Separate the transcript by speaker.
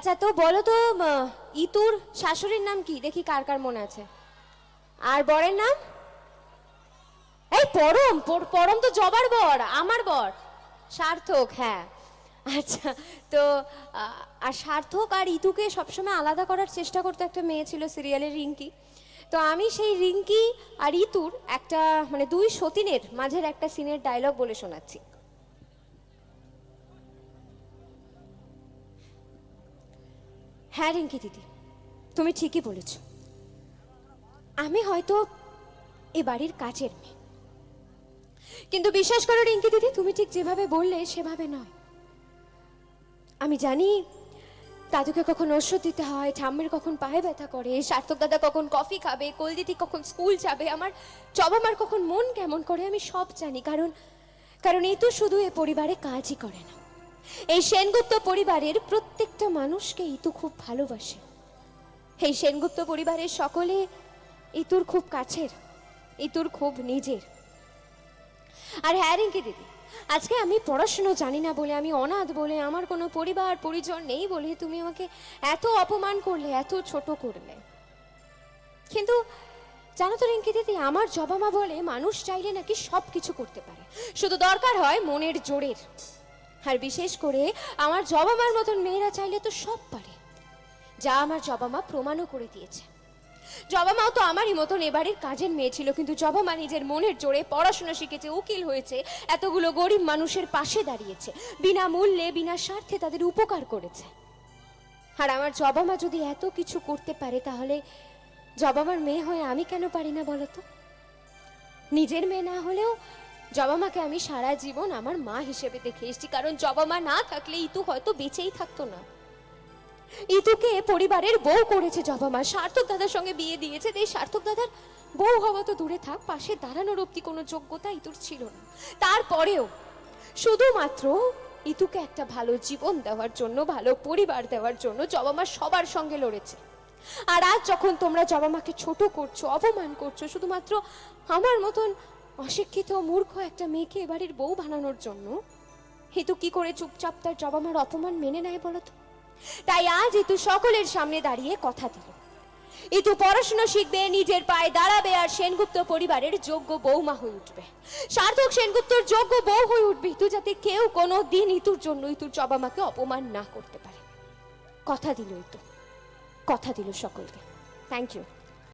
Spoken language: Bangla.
Speaker 1: আচ্ছা তো বলো তো ইতুর শাশুড়ির নাম কি? দেখি কার কার মনে আছে। আর বরের নাম? এই পরম, পর- পরম তো জবার বর, আমার বর। সার্থক হ্যাঁ। আচ্ছা তো আর সার্থক আর ইতুকে সবসময় আলাদা করার চেষ্টা করতো একটা মেয়ে ছিল সিরিয়ালের রিঙ্কি। তো আমি সেই রিঙ্কি আর ইতুর একটা মানে দুই সতীনের মাঝের একটা সিনের ডায়লগ বলে শোনাচ্ছি। হ্যাঁ রিঙ্কি দিদি, তুমি ঠিকই বলেছ। আমি হয়তো এ বাড়ির কাজের মেয়ে। কিন্তু বিশ্বাস করো রিঙ্কি দিদি, তুমি ঠিক যেভাবে বললে সেভাবে নয়। আমি জানি দাদুকে কখন ওষুধ দিতে হয়, ঠাম্মির কখন পায়ে ব্যথা করে, সার্থক দাদা কখন কফি খাবে কলদিতি কখন স্কুল যাবে, আমার চবামার কখন মন কেমন করে আমি সব জানি, কারণ কারণ এই তো শুধু এ পরিবারে কাজই করে না। এই সেনগুপ্ত পরিবারের প্রত্যেকটা মানুষকে ইতু খুব ভালোবাসে। এই সেনগুপ্ত পরিবারের সকলে ইতুর খুব কাছের, ইতুর খুব নিজের। আর হ্যাঁ রিঙ্কি দিদি, আজকে আমি পড়াশুনো জানি না বলে, আমি অনাথ বলে, আমার কোনো পরিবার পরিজন নেই বলে তুমি আমাকে এত অপমান করলে, এত ছোট করলে। কিন্তু জানো তো রিঙ্কি দিদি, আমার জবামা বলে মানুষ চাইলে নাকি সব কিছু করতে পারে। শুধু দরকার হয় মনের জোরের। আর বিশেষ করে আমার জবামার মতন মেয়েরা চাইলে তো সব পারে। যা আমার জবামা প্রমাণও করে দিয়েছে। জবামাও তো আমারই মতন এবারের কাজের মেয়ে ছিল, কিন্তু জবামা নিজের মনের জোরে পড়াশোনা শিখেছে, উকিল হয়েছে, এতগুলো গরিব মানুষের পাশে দাঁড়িয়েছে, বিনা মূল্যে, বিনা স্বার্থে তাদের উপকার করেছে। আর আমার জবামা যদি এত কিছু করতে পারে, তাহলে জবামার মেয়ে হয়ে আমি কেন পারি না বলো তো? নিজের মেয়ে না হলেও জবামাকে আমি সারা জীবন আমার মা হিসেবে দেখে এসেছি, কারণ জবামা না থাকলে ইতু হয়তো বেঁচেই থাকতো না। ইতুকে পরিবারের বউ করেছে জবামা। সার্থক দাদার সঙ্গে বিয়ে দিয়েছে, তাই সার্থক দাদার বউ হওয়া তো দূরে থাক, পাশে দাঁড়ানোর অব্দি কোনো যোগ্যতা ইতুর ছিল না। তারপরেও শুধুমাত্র ইতুকে একটা ভালো জীবন দেওয়ার জন্য, ভালো পরিবার দেওয়ার জন্য জবামা সবার সঙ্গে লড়েছে। আর আজ যখন তোমরা জবামাকে ছোট করছ, অপমান করছ, শুধুমাত্র আমার মতন অশিক্ষিত মূর্খ একটা মেয়েকে এবারের বউ বানানোর জন্য? হিতু কি করে চুপচাপ তার জবামার অপমান মেনে নেয় বলো তো? তাই আজ ইতু সকলের সামনে দাঁড়িয়ে কথা দিল। ইতু পড়াশোনা শিখবে, নিজের পায়ে দাঁড়াবে আর সেনগুপ্ত পরিবারের যোগ্য বৌমা হয়ে উঠবে। সার্থক সেনগুপ্তর যোগ্য বউ হয়ে উঠবে ইতু যাতে কেউ কোনো দিন ইতুর জন্য ইতুর জবামাকে অপমান না করতে পারে। কথা দিল ইতু কথা দিল সকলকে। Thank you